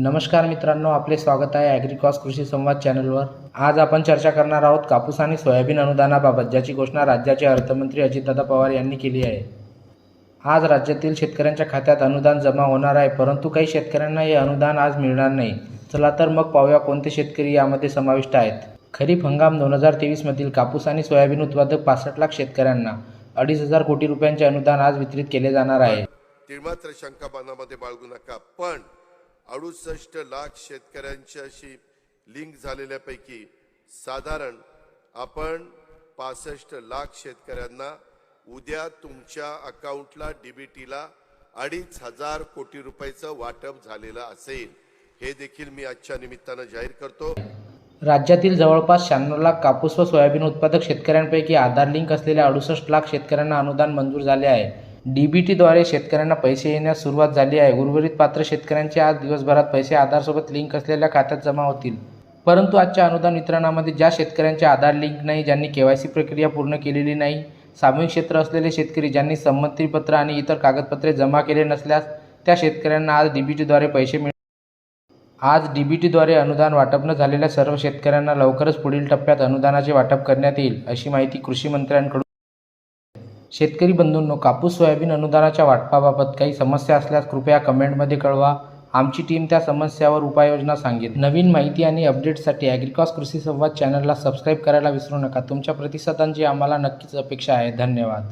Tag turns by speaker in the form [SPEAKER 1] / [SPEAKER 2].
[SPEAKER 1] नमस्कार मित्रांनो आपले स्वागत आहे ॲग्रिकॉस कृषी संवाद चॅनलवर. आज आपण चर्चा करणार आहोत कापूस आणि सोयाबीन अनुदानाबाबत ज्याची घोषणा राज्याचे अर्थमंत्री अजितदादा पवार यांनी केली आहे. आज राज्यातील शेतकऱ्यांच्या खात्यात अनुदान जमा होणार आहे परंतु काही शेतकऱ्यांना हे अनुदान आज मिळणार नाही. चला तर मग पाहूया कोणते शेतकरी यामध्ये समाविष्ट आहेत. खरीप हंगाम दोन हजार तेवीसमधील कापूस आणि सोयाबीन उत्पादक पासष्ट लाख शेतकऱ्यांना अडीच हजार कोटी रुपयांचे अनुदान आज वितरित केले जाणार आहे.
[SPEAKER 2] तिळमात्र शंका बाळगू नका पण अडुसष्ट लाख शेतकऱ्यांच्याशी लिंक झालेल्यापैकी साधारण आपण पासष्ट लाख शेतकऱ्यांना उद्या तुमच्या अकाउंटला डीबीटीला अडीच हजार कोटी रुपयाचं वाटप झालेलं असेल. हे देखील मी आजच्या निमित्तानं जाहीर करतो.
[SPEAKER 1] राज्यातील जवळपास शहाण्णव लाख कापूस व सोयाबीन उत्पादक शेतकऱ्यांपैकी आधार लिंक असलेल्या अडुसष्ट लाख शेतकऱ्यांना अनुदान मंजूर झाले आहे. डीबीटीद्वारे शेतकऱ्यांना पैसे येण्यास सुरुवात झाली आहे. उर्वरित पात्र शेतकऱ्यांचे आज दिवसभरात पैसे आधारसोबत लिंक असलेल्या खात्यात जमा होतील. परंतु आजच्या अनुदान वितरणामध्ये ज्या शेतकऱ्यांचे आधार लिंक नाही ज्यांनी केवायसी प्रक्रिया पूर्ण केलेली नाही सामूहिक क्षेत्र असलेले शेतकरी ज्यांनी संमतीपत्र आणि इतर कागदपत्रे जमा केले नसल्यास त्या शेतकऱ्यांना आज डीबीटीद्वारे पैसे मिळ आज डीबीटीद्वारे अनुदान वाटप न झालेल्या सर्व शेतकऱ्यांना लवकरच पुढील टप्प्यात अनुदानाचे वाटप करण्यात येईल अशी माहिती कृषी मंत्र्यांकडून शेतकरी बंधूंनो कापूस सोयाबीन अनुदानाच्या वाटपाबाबत काही समस्या असल्यास कृपया कमेंटमध्ये कळवा. आमची टीम त्या समस्यावर उपाययोजना सांगेल. नवीन माहिती आणि अपडेट्ससाठी ॲग्रिकॉस कृषी संवाद चॅनलला सबस्क्राईब करायला विसरू नका. तुमच्या प्रतिसादांची आम्हाला नक्कीच अपेक्षा आहे. धन्यवाद.